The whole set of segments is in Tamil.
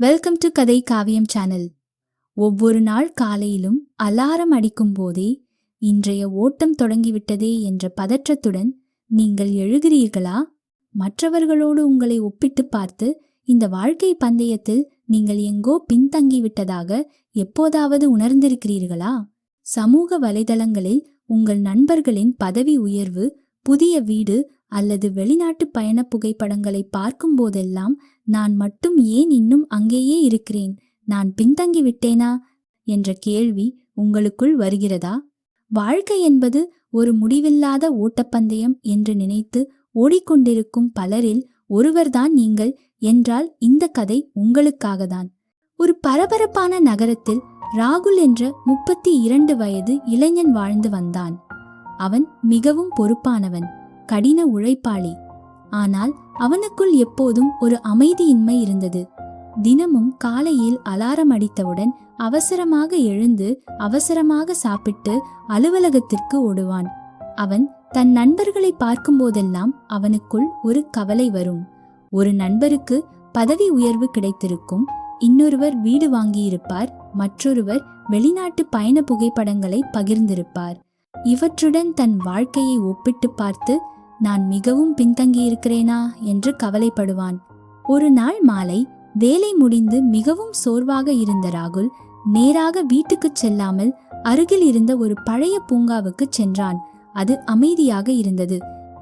வெல்கம் டு கதை காவியம் சேனல் ஒவ்வொரு நாள் காலையிலும் அலாரம் அடிக்கும் போதே இன்றைய ஓட்டம் தொடங்கிவிட்டதே என்ற பதற்றத்துடன் நீங்கள் எழுகிறீர்களா? மற்றவர்களோடு உங்களை ஒப்பிட்டு பார்த்து இந்த வாழ்க்கை பந்தயத்தில் நீங்கள் எங்கோ பின்தங்கிவிட்டதாக எப்போதாவது உணர்ந்திருக்கிறீர்களா? சமூக வலைதளங்களில் உங்கள் நண்பர்களின் பதவி உயர்வு புதிய வீடு அல்லது வெளிநாட்டு பயண புகைப்படங்களை பார்க்கும் போதெல்லாம் நான் மட்டும் ஏன் இன்னும் அங்கேயே இருக்கிறேன்? நான் பின்தங்கி விட்டேனா? என்ற கேள்வி உங்களுக்குள் வருகிறதா? வாழ்க்கை என்பது ஒரு முடிவில்லாத ஓட்டப்பந்தயம் என்று நினைத்து ஓடிக்கொண்டிருக்கும் பலரில் ஒருவர்தான் நீங்கள் என்றால் இந்த கதை உங்களுக்காகத்தான். ஒரு பரபரப்பான நகரத்தில் ராகுல் என்ற முப்பத்தி இரண்டு வயது இளைஞன் வாழ்ந்து வந்தான். அவன் மிகவும் பொறுப்பானவன். கடின உழைப்பாளி. ஆனால் அவனுக்குள் எப்போதும் ஒரு அமைதியின்மை இருந்தது. தினமும் காலையில் அலாரம் அடித்தவுடன் அவசரமாக எழுந்து அவசரமாக சாப்பிட்டு அலுவலகத்திற்கு ஓடுவான். அவன் தன் நண்பர்களை பார்க்கும்போதெல்லாம் அவனுக்குள் ஒரு கவலை வரும். ஒரு நண்பருக்கு பதவி உயர்வு கிடைத்திருக்கும். இன்னொருவர் வீடு வாங்கியிருப்பார். மற்றொருவர் வெளிநாட்டு பயண புகைப்படங்களை பகிர்ந்திருப்பார். இவற்றுடன் தன் வாழ்க்கையை ஒப்பிட்டு பார்த்து நான் மிகவும் பின்தங்கியிருக்கிறேனா என்று கவலைப்படுவான். ஒரு நாள் மாலை வேலை முடிந்து மிகவும் சோர்வாக இருந்த ராகுல் நேராக வீட்டுக்குச் செல்லாமல் அருகில் இருந்த ஒரு பழைய பூங்காவுக்கு சென்றான். அது அமைதியாக இருந்தது.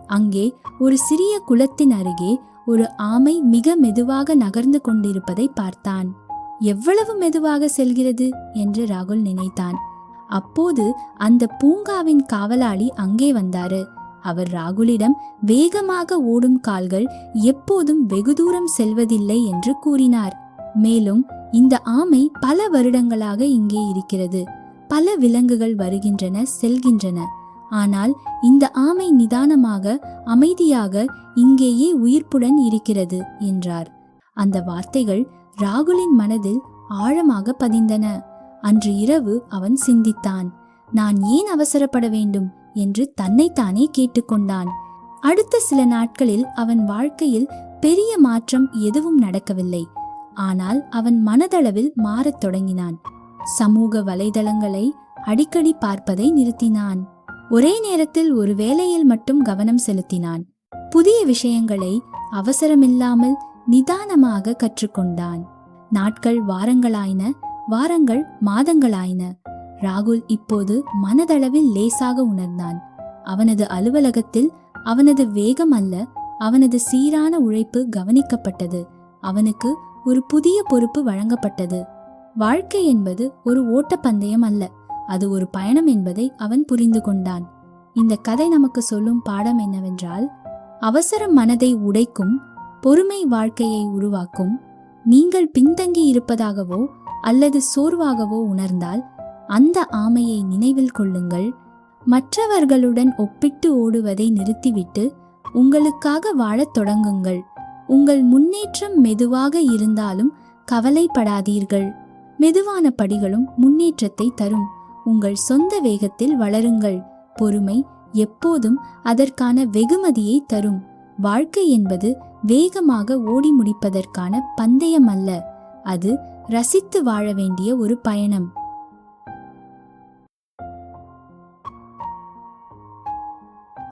அங்கே ஒரு சிறிய குளத்தின் அருகே ஒரு ஆமை மிக மெதுவாக நகர்ந்து கொண்டிருப்பதை பார்த்தான். எவ்வளவு மெதுவாக செல்கிறது? என்று ராகுல் நினைத்தான். அப்போது அந்த பூங்காவின் காவலாளி அங்கே வந்தாரு. அவர் ராகுலிடம் வேகமாக ஓடும் கால்கள் எப்போதும் வெகு தூரம் செல்வதில்லை என்று கூறினார். மேலும் இந்த ஆமை பல வருடங்களாக இங்கே இருக்கிறது. பல விலங்குகள் வருகின்றன செல்கின்றன. ஆனால் இந்த ஆமை நிதானமாக அமைதியாக இங்கேயே உயிர்ப்புடன் இருக்கிறது என்றார். அந்த வார்த்தைகள் ராகுலின் மனதில் ஆழமாக பதிந்தன. அன்று இரவு அவன் சிந்தித்தான். நான் ஏன் அவசரப்பட வேண்டும்? என்று தன்னைத்தானே கேட்டுக்கொண்டான். அடுத்த சில நாட்களில் அவன் வாழ்க்கையில் பெரிய மாற்றம் எதுவும் நடக்கவில்லை. ஆனால் அவன் மனதளவில் மாறத் தொடங்கினான். சமூக வலைதளங்களை அடிக்கடி பார்ப்பதை நிறுத்தினான். ஒரே நேரத்தில் ஒரு வேலையில் மட்டும் கவனம் செலுத்தினான். புதிய விஷயங்களை அவசரமில்லாமல் நிதானமாக கற்றுக்கொண்டான். நாட்கள் வாரங்களாயின வாரங்கள் மாதங்களாயின. ராகுல் இப்போது மனதளவில் லேசாக உணர்ந்தான். அவனது அலுவலகத்தில் அவனது வேகம் அல்ல அவனது சீரான உழைப்பு கவனிக்கப்பட்டது. அவனுக்கு ஒரு புதிய பொறுப்பு வழங்கப்பட்டது. வாழ்க்கை என்பது ஒரு ஓட்டப்பந்தயம் அல்ல அது ஒரு பயணம் என்பதை அவன் புரிந்து கொண்டான். இந்த கதை நமக்கு சொல்லும் பாடம் என்னவென்றால் அவசரம் மனதை உடைக்கும் பொறுமை வாழ்க்கையை உருவாக்கும் நீங்கள் பின்தங்கி இருப்பதாகவோ அல்லது சோர்வாகவோ உணர்ந்தால் அந்த ஆமையை நினைவில் கொள்ளுங்கள். மற்றவர்களுடன் ஒப்பிட்டு ஓடுவதை நிறுத்திவிட்டு உங்களுக்காக வாழத் தொடங்குங்கள். உங்கள் முன்னேற்றம் மெதுவாக இருந்தாலும் கவலைப்படாதீர்கள். மெதுவான படிகளும் முன்னேற்றத்தை தரும். உங்கள் சொந்த வேகத்தில் வளருங்கள். பொறுமை எப்போதும் அதற்கான வெகுமதியை தரும். வாழ்க்கை என்பது வேகமாக ஓடி முடிப்பதற்கான பந்தயம் அல்ல அது ரசித்து வாழ வேண்டிய ஒரு பயணம்.